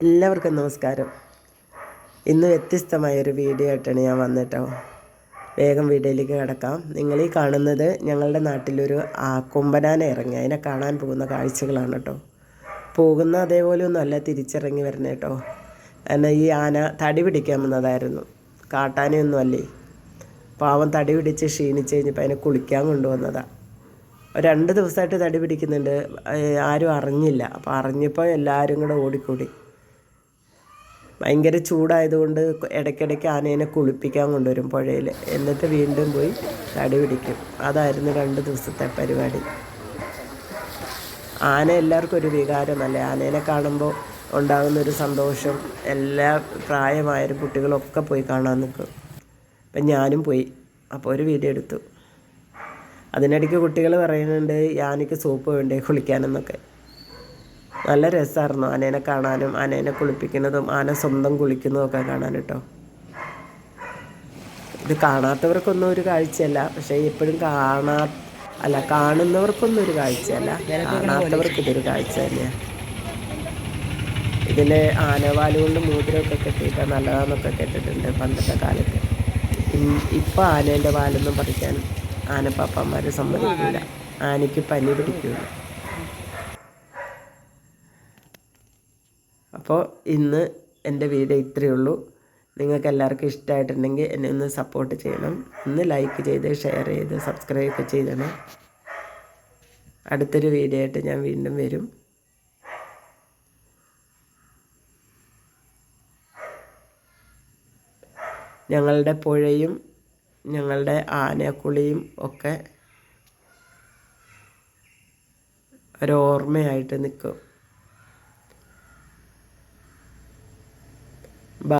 എല്ലാവർക്കും നമസ്കാരം. ഇന്ന് വ്യത്യസ്തമായൊരു വീഡിയോ ആയിട്ടാണ് ഞാൻ വന്നിട്ടോ. വേഗം വീഡിയോയിലേക്ക് കിടക്കാം. നിങ്ങൾ ഈ കാണുന്നത് ഞങ്ങളുടെ നാട്ടിലൊരു കൊമ്പനാന ഇറങ്ങി. അതിനെ കാണാൻ പോകുന്ന കാഴ്ചകളാണ് കേട്ടോ. പോകുന്ന അതേപോലെ ഒന്നും അല്ല തിരിച്ചിറങ്ങി വരണേ കേട്ടോ. എന്നാൽ ഈ ആന തടി പിടിക്കാൻ വന്നതായിരുന്നു. കാട്ടാനയൊന്നും അല്ലേ? പാവം തടി പിടിച്ച് ക്ഷീണിച്ച് കഴിഞ്ഞപ്പോൾ അതിനെ കുളിക്കാൻ കൊണ്ടുവന്നതാണ് രണ്ട് ദിവസമായിട്ട് തടി പിടിക്കുന്നുണ്ട്. ആരും അറിഞ്ഞില്ല. അപ്പോൾ അറിഞ്ഞപ്പോൾ എല്ലാവരും കൂടെ ഓടിക്കൂടി. ഭയങ്കര ചൂടായതുകൊണ്ട് ഇടയ്ക്കിടയ്ക്ക് ആനേനെ കുളിപ്പിക്കാൻ കൊണ്ടുവരും പുഴയിൽ. എന്നിട്ട് വീണ്ടും പോയി തടി പിടിക്കും. അതായിരുന്നു രണ്ട് ദിവസത്തെ പരിപാടി. ആന എല്ലാവർക്കും ഒരു വികാരമല്ലേ? ആനേനെ കാണുമ്പോൾ ഉണ്ടാകുന്ന ഒരു സന്തോഷം എല്ലാ പ്രായമായൊരു കുട്ടികളൊക്കെ പോയി കാണാൻ നിൽക്കും. അപ്പം ഞാനും പോയി. അപ്പോൾ ഒരു വീഡിയോ എടുത്തു. അതിനിടയ്ക്ക് കുട്ടികൾ പറയുന്നുണ്ട് യാനയ്ക്ക് സോപ്പ് വേണ്ടേ കുളിക്കാനെന്നൊക്കെ. നല്ല രസമായിരുന്നു ആനേനെ കാണാനും ആനേനെ കുളിപ്പിക്കുന്നതും ആന സ്വന്തം കുളിക്കുന്നതും ഒക്കെ കാണാൻ കേട്ടോ. ഇത് കാണാത്തവർക്കൊന്നും ഒരു കാഴ്ചയല്ല. പക്ഷേ എപ്പോഴും കാണാ അല്ല കാണുന്നവർക്കൊന്നും ഒരു കാഴ്ചയല്ല. കാണാത്തവർക്ക് ഇതൊരു കാഴ്ച തന്നെയാണ് ഇതിൽ ആനവാൽ കൊണ്ട് മോതിരമൊക്കെ കെട്ടിയിട്ട് നല്ലതാണെന്നൊക്കെ കേട്ടിട്ടുണ്ട് പണ്ടത്തെ കാലത്ത്. ഇപ്പം ആനേന്റെ വാലൊന്നും പറിക്കാൻ ആനപ്പാപ്പന്മാർ സമ്മതിക്കില്ല ആനയ്ക്ക് പനി പിടിക്കില്ല അപ്പോൾ ഇന്ന് എന്റെ വീഡിയോ ഇത്രയേ ഉള്ളൂ. നിങ്ങൾക്ക് എല്ലാവർക്കും ഇഷ്ടമായിട്ടുണ്ടെങ്കിൽ എന്നെ ഒന്ന് സപ്പോർട്ട് ചെയ്യണം. ഒന്ന് ലൈക്ക് ചെയ്ത് ഷെയർ ചെയ്ത് സബ്സ്ക്രൈബ് ഒക്കെ ചെയ്തണം അടുത്തൊരു വീഡിയോ ആയിട്ട് ഞാൻ വീണ്ടും വരും. ഞങ്ങളുടെ പുഴയും ഞങ്ങളുടെ ആനക്കുളിയും ഒക്കെ ഒരോർമ്മയായിട്ട് നിൽക്കും.